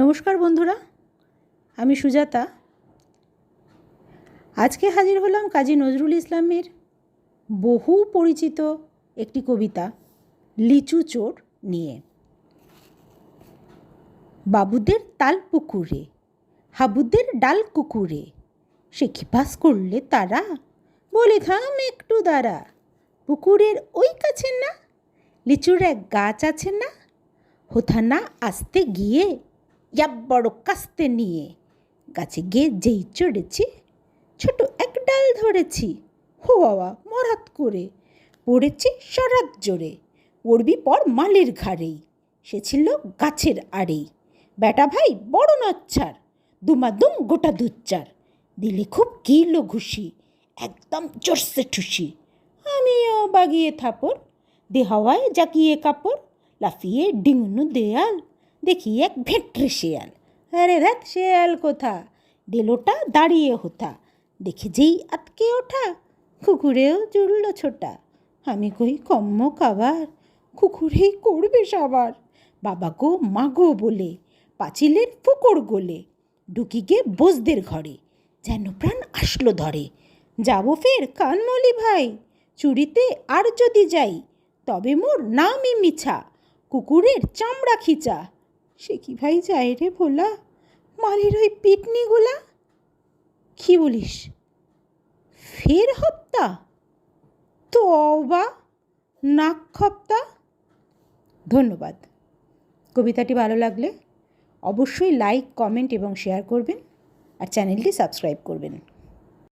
নমস্কার বন্ধুরা, আমি সুজাতা। আজকে হাজির হলাম কাজী নজরুল ইসলামের বহু পরিচিত একটি কবিতা, লিচু চোর নিয়ে। বাবুদের তাল পুকুরে, হাবুদের ডাল কুকুরে, সে কি পাস করলে তারা, বলে থাম একটু দাঁড়া, পুকুরের ওই কাছে না, লিচুর এক গাছ আছে না হোথা না আসতে গিয়ে ইয়া বড় কাস্তে নিয়ে। গাছে গিয়ে যেই চড়েছি, ছোট এক ডাল ধরেছি। হো বাবা, মরাত করে। পড়েছি সারাত জোরে, পড়বি পর মালের ঘাড়েই। সে ছিল গাছের আড়েই। বেটা ভাই, বড় নচ্ছার, দুমাদুম গোটা দুচ্চার দিলে খুব কিলো ঘুষি, একদম জোরসে ঠুসি। আমিও বাগিয়ে থাপড় দে হাওয়ায় জাকিয়ে কাপড়, লাফিয়ে ডিঙুনু দেয়াল। দেখি এক ভেট্রে শেয়াল আরে রাত শেয়াল কোথা? দেলোটা দাঁড়িয়ে হোথা দেখে যেই আতকে ওঠা, কুকুরেও জুড়ল ছোটা। আমি কই, কম্ম খাবার কুকুরেই করবে সবার? বাবা গো মা গো বলে, পাঁচিলের ফুকর গোলে, ঢুকি গে বোসদের ঘরে। যেন প্রাণ আসলো ধরে। যাব ফের কানমলি ভাই, চুরিতে আর যদি যাই, তবে মোর নামই মিছা, কুকুরের চামড়া খিচা। সে কি ভাই যায় রে ভোলা? মালির ওই পিটনিগুলা? কি বলিস? ফের হপ্তা? তবা নাক খপ্তা? ধন্যবাদ। কবিতাটি ভালো লাগলে অবশ্যই লাইক কমেন্ট এবং শেয়ার করবেন আর চ্যানেলটি সাবস্ক্রাইব করবেন।